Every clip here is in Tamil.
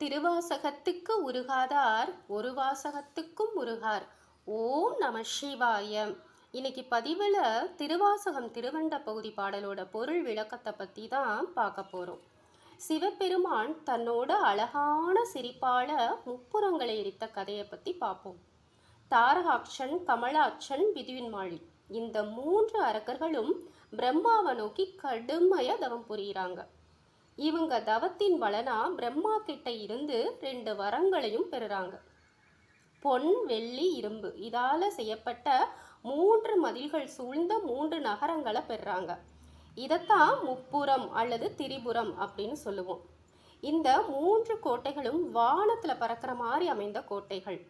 திருவாசகத்துக்கு உருகாதார் ஒரு வாசகத்துக்கும் உருகார். ஓம் நம சிவாய. இன்னைக்கு பதிவில் திருவாசகம் திருவண்ட பகுதி பாடலோட பொருள் விளக்கத்தை பற்றி தான் பார்க்க போகிறோம் சிவபெருமான் தன்னோட அழகான சிரிப்பால முப்புறங்களை எரித்த கதையை பற்றி பார்ப்போம். தாரகாட்சன் கமலாட்சன் விதுவின்மாழி இந்த மூன்று அரக்கர்களும் பிரம்மாவை நோக்கி கடுமையாக தவம் புரிகிறாங்க இவங்க தவத்தின் பலனா பிரம்மா கிட்ட இருந்து ரெண்டு வரங்களையும் பெறுறாங்க. பொன் வெள்ளி இரும்பு. இதால் செய்யப்பட்ட மூன்று மதில்கள் சூழ்ந்த மூன்று நகரங்களை பெறுறாங்க. இதைத்தான் முப்புறம் அல்லது திரிபுரம் அப்படின்னு சொல்லுவோம். இந்த மூன்று கோட்டைகளும் வானத்தில் பறக்கிற மாதிரி அமைந்த கோட்டைகள்.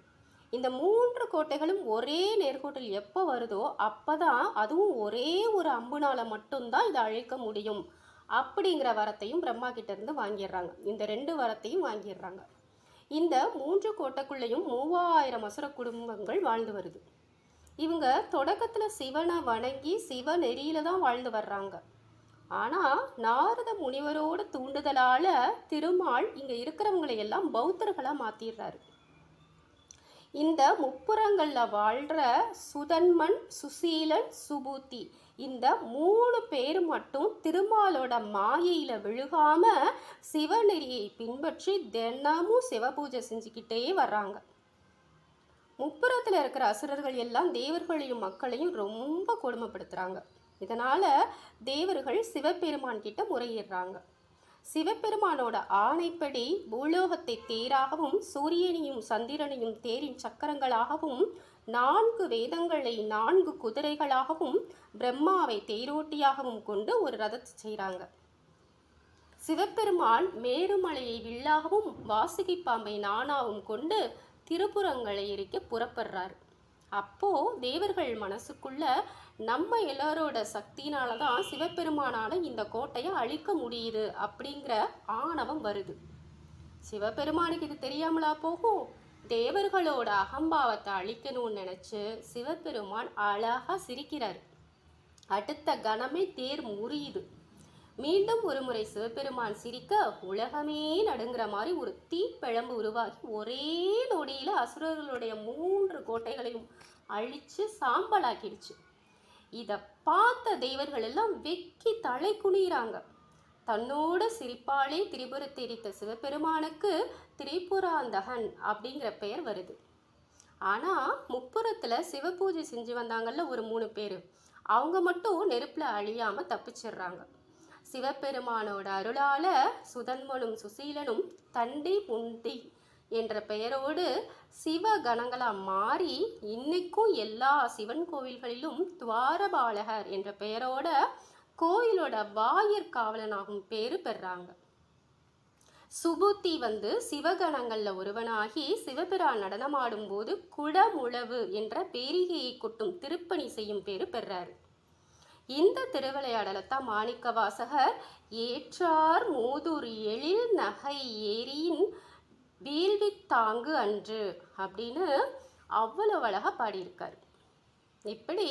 இந்த மூன்று கோட்டைகளும் ஒரே நேர்கோட்டில் எப்போ வருதோ அப்போ தான் அதுவும் ஒரே ஒரு அம்புனால் மட்டும்தான் இதை அழிக்க முடியும். அப்படிங்கிற வரத்தையும் பிரம்மா கிட்ட இருந்து வாங்கிடுறாங்க. இந்த ரெண்டு வரத்தையும் வாங்கிடுறாங்க. இந்த மூன்று கோட்டைக்குள்ளேயும் மூவாயிரம் அசுர குடும்பங்கள் வாழ்ந்து வருது. இவங்க தொடக்கத்தில் சிவனை வணங்கி சிவ நெறியில தான் வாழ்ந்து வர்றாங்க. ஆனால் நாரத முனிவரோட தூண்டுதலால் திருமால் இங்கே இருக்கிறவங்களை எல்லாம் பௌத்தர்களாக மாற்றிடுறாரு இந்த முப்புறங்களில் வாழ்கிற சுதன்மன் சுசீலன் சுபூத்தி இந்த மூணு பேர் மட்டும் திருமாலோட மாயையில் விழுகாம சிவநெறியை பின்பற்றி தினமும் சிவபூஜை செஞ்சுக்கிட்டே வர்றாங்க. முப்புறத்தில் இருக்கிற அசுரர்கள் எல்லாம் தேவர்களையும் மக்களையும் ரொம்ப கொடுமைப்படுத்துகிறாங்க இதனால் தேவர்கள் சிவபெருமான் கிட்ட முறையிடுறாங்க. சிவபெருமானோட ஆணைப்படி பூலோகத்தை தேராகவும் சூரியனையும் சந்திரனையும் தேரின் சக்கரங்களாகவும் நான்கு வேதங்களை நான்கு குதிரைகளாகவும் பிரம்மாவை தேரோட்டியாகவும் கொண்டு ஒரு ரதத்தை செய்கிறாங்க. சிவபெருமான் மேருமலையை வில்லாகவும் வாசுகி பாம்பை நானாவும் கொண்டு திருப்புறங்களை எரிக்க புறப்படுறாரு. அப்போ தேவர்கள் மனசுக்குள்ள நம்ம எல்லாரோட சக்தினால தான் சிவபெருமானால் இந்த கோட்டையை அழிக்க முடியுது அப்படிங்கிற ஆணவம் வருது. சிவபெருமானுக்கு இது தெரியாமலா போகும்? தேவர்களோட அகம்பாவத்தை அழிக்கணும்னு நினச்சி சிவபெருமான் அழகாக சிரிக்கிறார். அடுத்த கணமே தேர் முறியுது. மீண்டும் ஒரு முறை சிவபெருமான் சிரிக்க உலகமே நடுங்கிற மாதிரி ஒரு தீப்பிழம்பு உருவாகி ஒரே நொடியில் அசுரர்களுடைய மூன்று கோட்டைகளையும் அழித்து சாம்பலாக்கிடுச்சு. இதை பார்த்த தெய்வர்கள் எல்லாம் வெக்கி தலை குனிகிறாங்க தன்னோட சிரிப்பாலே திரிபுரத்தை எரித்த சிவபெருமானுக்கு திரிபுராந்தகன் அப்படிங்கிற பெயர் வருது. ஆனால் முப்புறத்தில் சிவபூஜை செஞ்சு வந்தாங்கள்ல ஒரு மூணு பேர். அவங்க மட்டும் நெருப்பில் அழியாமல் தப்பிச்சிடுறாங்க. சிவபெருமானோட அருளால சுதன்மனும் சுசீலனும் தண்டி புண்டி என்ற பெயரோடு சிவகணங்களாக மாறி இன்னைக்கும் எல்லா சிவன் கோவில்களிலும் துவாரபாலகர் என்ற பெயரோட கோயிலோட வாயிற் காவலனாகும் பேரு பெறாங்க. சுபுத்தி வந்து சிவகணங்களில் ஒருவனாகி சிவபிரான் நடனமாடும் போது குடமுழவு என்ற பேரிகையை கொட்டும் திருப்பணி செய்யும் பேரு பெறாரு. இந்த திருவிளையாடலைத்தான் மாணிக்க வாசகர் ஏற்றார் மூதூர் எழில் நகை ஏரியின் வீழ்வித்தாங்கு அன்று அப்படின்னு அவ்வளவு அழகாக பாடியிருக்கார். இப்படி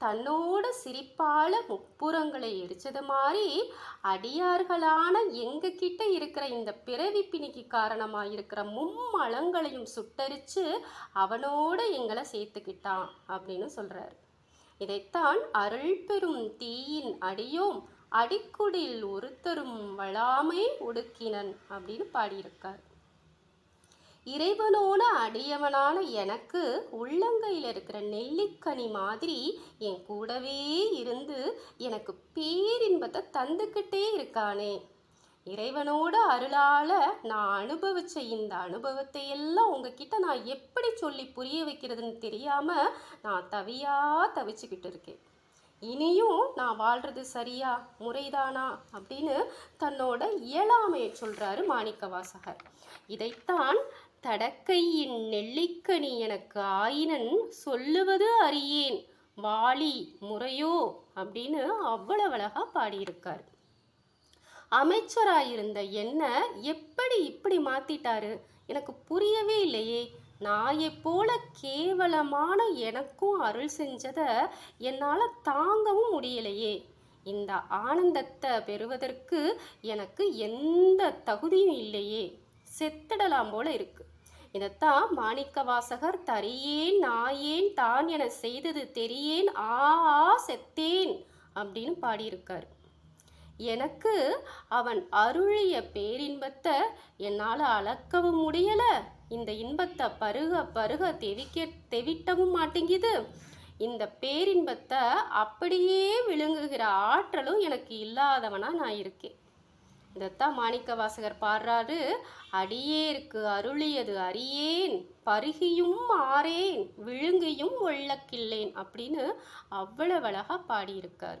தன்னோட சிரிப்பால முப்புறங்களை எரிச்சது மாதிரி அடியார்களான எங்ககிட்ட இருக்கிற இந்த பிறவி பிணிக்கு காரணமாக இருக்கிற மும்மலங்களையும் சுட்டரித்து அவனோட எங்களை சேர்த்துக்கிட்டான் அப்படின்னு சொல்கிறாரு இதைத்தான் அருள் பெறும் தீயின் அடியோம் அடிக்குடில் ஒருத்தரும் வளாமை ஒடுக்கினன் அப்படின்னு பாடியிருக்கார். இறைவனோட அடியவனான எனக்கு உள்ளங்கையில் இருக்கிற நெல்லிக்கனி மாதிரி என் கூடவே இருந்து எனக்கு பேரின்பத்தை தந்துக்கிட்டே இருக்கானே இறைவனோட அருளால் நான் அனுபவிச்ச இந்த அனுபவத்தை எல்லாம் உங்ககிட்ட நான் எப்படி சொல்லி புரிய வைக்கிறதுன்னு தெரியாமல் நான் தவியாக தவிச்சுக்கிட்டு இருக்கேன். இனியும் நான் வாழ்கிறது சரியா முறைதானா அப்படின்னு தன்னோட இயலாமையை சொல்கிறாரு மாணிக்க வாசகர் இதைத்தான் தடக்கையின் நெல்லிக்கனி எனக்கு ஆயினன் சொல்லுவது அறியேன். வாலி முறையோ அப்படின்னு அவ்வளவு அழகாக பாடியிருக்கார். அமைச்சராயிருந்த என்ன எப்படி இப்படி மாத்திட்டாரு? எனக்கு புரியவே இல்லையே. நாயை போல கேவலமான எனக்கும் அருள் செஞ்சதை என்னால் தாங்கவும் முடியலையே. இந்த ஆனந்தத்தை பெறுவதற்கு எனக்கு எந்த தகுதியும் இல்லையே. செத்திடலாம் போல இருக்கு. இதைத்தான் மாணிக்க வாசகர் தரியேன் நாயேன் தான் என செய்தது தெரியேன் ஆ ஆ செத்தேன் அப்படின்னு பாடியிருக்கார். எனக்கு அவன் அருளிய பேரின்பத்தை என்னால் அளக்கவும் முடியலை. இந்த இன்பத்தை பருக பருக தெவிக்க தெவிட்டவும் மாட்டேங்குது. இந்த பேரின்பத்தை அப்படியே விழுங்குகிற ஆற்றலும் எனக்கு இல்லாதவனாக நான் இருக்கேன். இதைத்தான் மாணிக்க வாசகர் பாடுறாரு. அடியேற்கு அருளியது அறியேன். பருகியும் ஆறேன் விழுங்கியும் ஒள்ளக்கில்லேன் அப்படின்னு அவ்வளவு அழகா பாடியிருக்கார்.